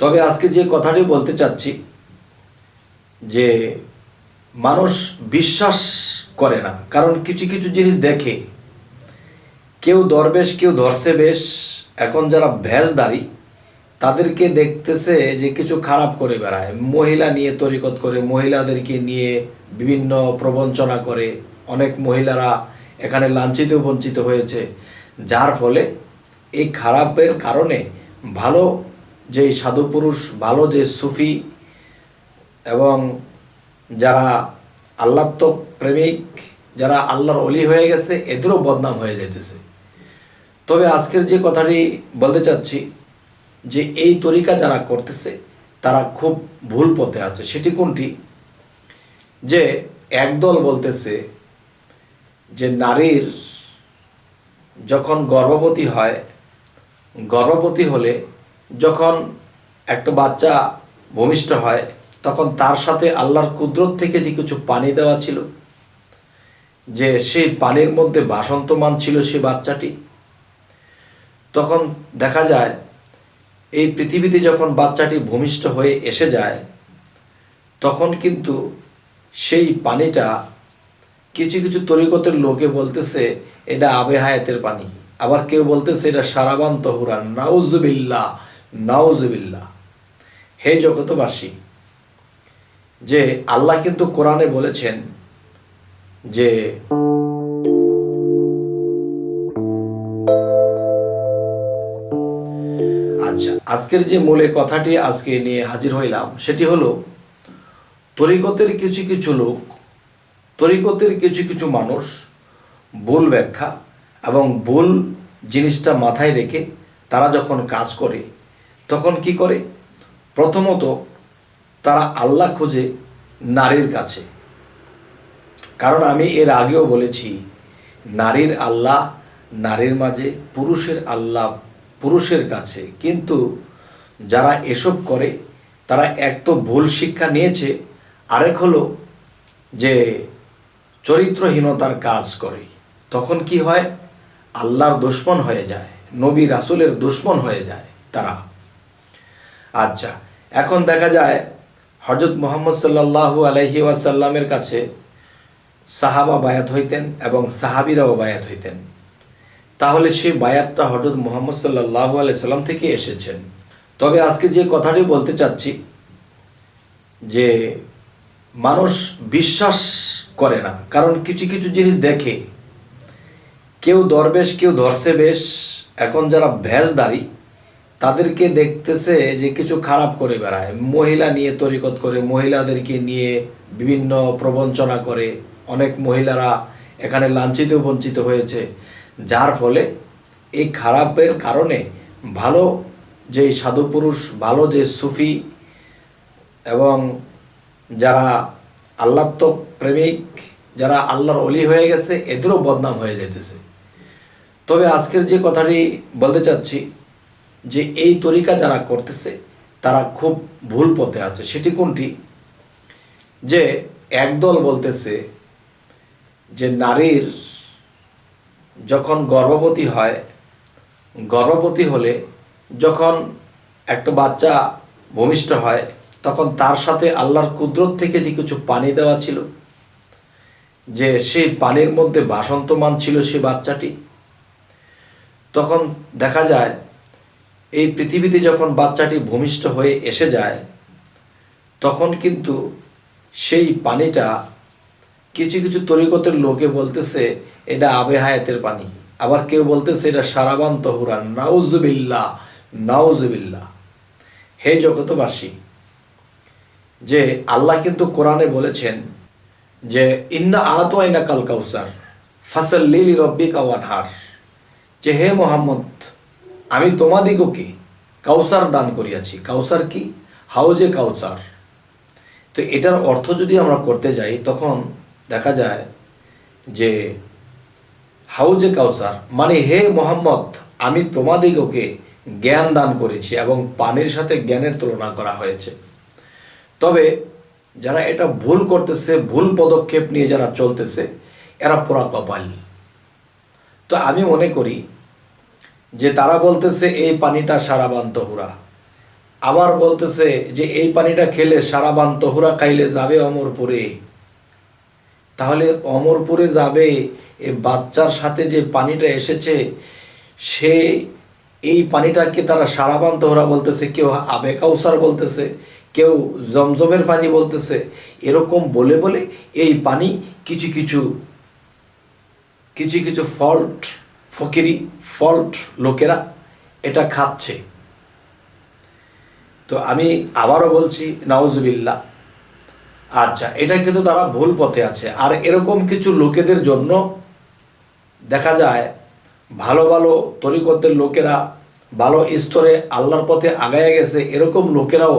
তবে আজকে যে কথাটি বলতে চাচ্ছি, যে মানুষ বিশ্বাস করে না, কারণ কিছু কিছু জিনিস দেখে, কেউ দরবেশ, কেউ ধরছে বেশ, এখন যারা ভেষদারি তাদেরকে দেখতেছে যে কিছু খারাপ করে বেড়ায়। মহিলা নিয়ে তরিকত করে, মহিলাদেরকে নিয়ে বিভিন্ন প্রবঞ্চনা করে, অনেক মহিলারা এখানে লাঞ্ছিত, বঞ্চিত হয়েছে। যার ফলে এই খারাপের কারণে ভালো যে সাধু পুরুষ ভালো, যে সুফি এবং যারা আল্লাত্মক প্রেমিক যারা আল্লাহর অলি হয়ে গেছে, এদেরও বদনাম হয়ে যেতেছে তবে আজকের যে কথাটি বলতে চাচ্ছি, যে এই তরিকা যারা করতেছে, তারা খুব ভুল পথে আছে। সেটি কোনটি? যে একদল বলতেছে যে নারীর যখন গর্ভবতী হয়, গর্ভবতী হলে যখন একটা বাচ্চা ভূমিষ্ঠ হয়, তখন তার সাথে আল্লাহর কুদরত থেকে যে কিছু পানি দেওয়া ছিল, যে সেই পানির মধ্যে বাসন্তমান ছিল সেই বাচ্চাটি, তখন দেখা যায় এই পৃথিবীতে যখন বাচ্চাটি ভূমিষ্ঠ হয়ে এসে যায়, তখন কিন্তু সেই পানিটা কিছু কিছু তরিকতের লোকে বলতেছে, এটা আবে হায়াতের পানি। আবার কেউ বলতেছে, এটা সারাবান তহুরা নাউজবিল্লা নাউজবিল্লা হে জগতবাসী যে আল্লাহ কিন্তু কোরআনে বলেছেন যে আচ্ছা আজকের যে মূলে কথাটি আজকে নিয়ে হাজির হইলাম, সেটি হলো, তরিকতের কিছু কিছু লোক, তরিকতের কিছু কিছু মানুষ ভুল ব্যাখ্যা এবং ভুল জিনিসটা মাথায় রেখে তারা যখন কাজ করে তখন কি করে? প্রথমত, তারা আল্লাহ খোঁজে নারীর কাছে। কারণ আমি এর আগেও বলেছি, নারীর আল্লাহ নারীর মাঝে, পুরুষের আল্লাহ পুরুষের কাছে। কিন্তু যারা এসব করে, তারা এক তো ভুল শিক্ষা নিয়েছে, আরেক হলো যে চরিত্রহীনতার কাজ করে। তখন কি হয়? আল্লাহর দুশ্মন হয়ে যায়, নবী রাসুলের দুশ্মন হয়ে যায় তারা। আচ্ছা এখন দেখা যায় হজরত মোহাম্মদ সাল্লাল্লাহু আলহি ওয়াসাল্লামের কাছে সাহাবা বায়াত হইতেন এবং সাহাবিরাও বায়াত হইতেন। তাহলে সেই বায়াতটা হজরত মোহাম্মদ সাল্লাল্লাহু আলাই সাল্লাম থেকে এসেছেন। তবে আজকে যে কথাটি বলতে চাচ্ছি, যে মানুষ বিশ্বাস করে না, কারণ কিছু কিছু জিনিস দেখে, কেউ দরবেশ, কেউ ধরছে বেশ, এখন যারা ভেষদারি তাদেরকে দেখতেছে যে কিছু খারাপ করে বেড়ায়। মহিলা নিয়ে তরিকত করে, মহিলাদেরকে নিয়ে বিভিন্ন প্রবঞ্চনা করে। অনেক মহিলারা এখানে লাঞ্ছিত, বঞ্চিত হয়েছে। যার ফলে এই খারাপের কারণে ভালো যে সাধু পুরুষ, ভালো যে সুফি এবং যারা আল্লাত্মক প্রেমিক যারা আল্লাহর অলি হয়ে গেছে, এদেরও বদনাম হয়ে যেতেছে তবে আজকের যে কথাটি বলতে চাচ্ছি যে এই তরিকা যারা করতেছে, তারা খুব ভুল পথে আছে। সেটি কোনটি? যে একদল বলতেছে যে নারীর যখন গর্ভবতী হয়, গর্ভবতী হলে যখন একটা বাচ্চা ভূমিষ্ঠ হয়, তখন তার সাথে আল্লাহর কুদরত থেকে যে কিছু পানি দেওয়া ছিল, যে সেই পানির মধ্যে বাসন্তমান ছিল সেই বাচ্চাটি, তখন দেখা যায় এই পৃথিবীতে যখন বাচ্চাটি ভূমিষ্ঠ হয়ে এসে যায়, তখন কিন্তু সেই পানিটা কিছু কিছু তরিকতের লোকে বলতেছে, এটা আবে হায়াতের পানি। আবার কেউ বলতেছে, এটা সারাবান তহুরা নাউজবিল্লা নাউজবিল্লা হে জগতবাসী যে আল্লাহ কিন্তু কোরআনে বলেছেন যে, ইন্না আত আইনা কাল কাউসার ফাসল লিলি রব্বি কাওয়ানহার যে হে মোহাম্মদ আমি তোমাদিগকে কাউসার দান করিয়াছি। কাউসার কি? হাউজে কাউসার তো এটার অর্থ যদি আমরা করতে যাই, তখন দেখা যায় যে হাউজে কাউসার মানে হে মোহাম্মদ, আমি তোমাদিগকে জ্ঞান দান করেছি এবং পানির সাথে জ্ঞানের তুলনা করা হয়েছে। তবে যারা এটা ভুল করতেছে, ভুল পদক্ষেপ নিয়ে যারা চলতেছে, এরা পুরা কপাল। তো আমি মনে করি যে তারা বলতেছে, এই পানিটা সারাবান তহুরা। আবার বলতেছে যে, এই পানিটা খেলে সারাবান তোহরা খাইলে যাবে অমরপুরে। তাহলে অমরপুরে যাবে এ বাচ্চার সাথে যে পানিটা এসেছে, সে এই পানিটাকে তারা সারাবান তোহরা বলতেছে, কেউ আবে কাউসার বলতেছে, কেউ জমজমের পানি বলতেছে, এরকম বলে বলে এই পানি কিছু কিছু কিছু কিছু ফল্ট, ফকিরি ফল্ট লোকেরা এটা খাচ্ছে। তো আমি আবারও বলছি নওয়াজবিল্লা আচ্ছা এটা কিন্তু তারা ভুল পথে আছে। আর এরকম কিছু লোকেদের জন্য দেখা যায়, ভালো ভালো তরিকতের লোকেরা, ভালো স্তরে আল্লাহর পথে আগায় গেছে, এরকম লোকেরাও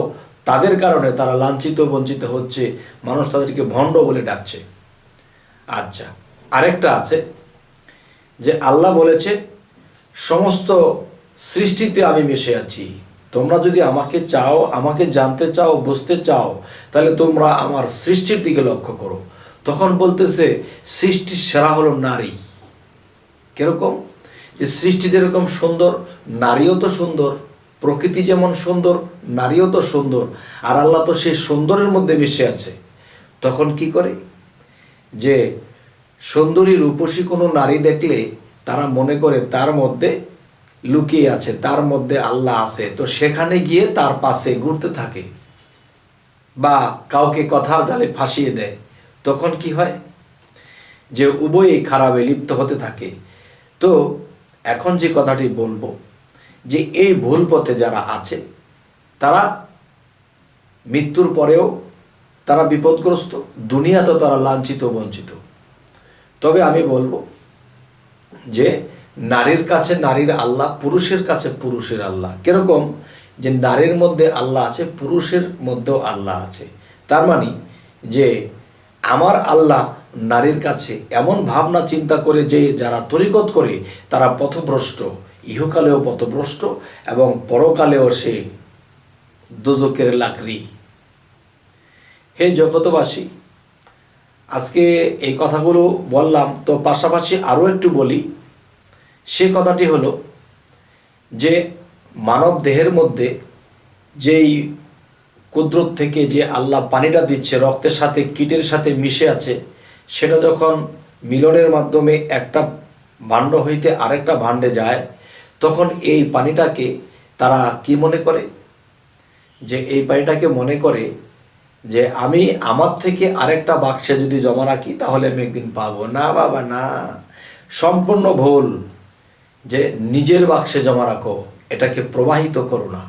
তাদের কারণে তারা লাঞ্ছিত, বঞ্চিত হচ্ছে, মানুষ তাদেরকে ভণ্ড বলে ডাকছে। আচ্ছা আরেকটা আছে যে আল্লাহ বলেছে সমস্ত সৃষ্টিতে আমি মিশে আছি। তোমরা যদি আমাকে চাও, আমাকে জানতে চাও, বুঝতে চাও, তাহলে তোমরা আমার সৃষ্টির দিকে লক্ষ্য করো। তখন বলতেছে, সৃষ্টির সেরা হলো নারী। কীরকম? যে সৃষ্টি যেরকম সুন্দর, নারীও তো সুন্দর, প্রকৃতি যেমন সুন্দর, নারীও তো সুন্দর, আর আল্লাহ তো সেই সুন্দরের মধ্যে মিশে আছে। তখন কি করে? যে সুন্দরী রূপসী কোনো নারী দেখলে তারা মনে করে তার মধ্যে লুকিয়ে আছে, তার মধ্যে আল্লাহ আছে। তো সেখানে গিয়ে তার পাশে ঘুরতে থাকে বা কাউকে কথার জালে ফাঁসিয়ে দেয়। তখন কি হয়? যে উভয়ই খারাপে লিপ্ত হতে থাকে। তো এখন যে কথাটি বলব, যে এই ভুল পথে যারা আছে, তারা মৃত্যুর পরেও তারা বিপদগ্রস্ত দুনিয়াতে তারা লাঞ্ছিত, বঞ্চিত। তবে আমি বলব যে নারীর কাছে নারীর আল্লাহ, পুরুষের কাছে পুরুষের আল্লাহ। কীরকম? যে নারীর মধ্যে আল্লাহ আছে, পুরুষের মধ্যেও আল্লাহ আছে। তার মানে যে আমার আল্লাহ নারীর কাছে এমন ভাবনা, চিন্তা করে যে যারা তরিকত করে, তারা পথভ্রষ্ট। ইহকালেও পথভ্রষ্ট এবং পরকালেও সে দুজকের লাকড়ি। হে জগতবাসী আজকে এই কথাগুলো বললাম, তো পাশাপাশি আরও একটু বলি। সে কথাটি হলো যে, মানব দেহের মধ্যে যেই কুদরত থেকে যে আল্লাহ পানিটা দিচ্ছে, রক্তের সাথে, কীটের সাথে মিশে আছে, সেটা যখন মিলনের মাধ্যমে একটা ভাণ্ড হইতে আরেকটা ভাণ্ডে যায়, তখন এই পানিটাকে তারা কি মনে করে? যে এই পানিটাকে মনে করে যে আমি আমার থেকে আরেকটা বাক্সে যদি জমা রাখি, তাহলে আমি একদিন পাবো। না, বাবা, না। সম্পূর্ণ ভুল যে নিজের বাক্সে জমা রাখো, এটাকে প্রবাহিত করো না।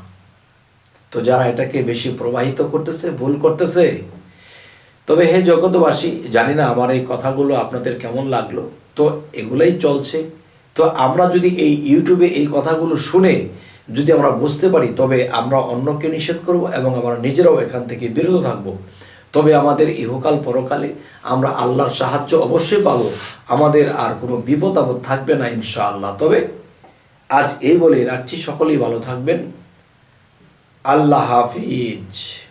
তো যারা এটাকে বেশি প্রবাহিত করতেছে, ভুল করতেছে, তবে হে জগতবাসী জানি না আমার এই কথাগুলো আপনাদের কেমন লাগল। তো এগুলাই চলছে। তো আমরা যদি এই ইউটিউবে এই কথাগুলো শুনে যদি আমরা বুঝতে পারি, তবে আমরা অন্যকে নিষেধ করব এবং আমরা নিজেরাও এখান থেকে বিরত থাকব। তবে আমাদের ইহকাল পরকালে আমরা আল্লাহর সাহায্য অবশ্যই পাব। আমাদের আর কোনো বিপদ আপদ থাকবে না, ইনশাআল্লাহ। তবে আজ এই বলে রাখছি, সকলেই ভালো থাকবেন। আল্লাহ হাফিজ।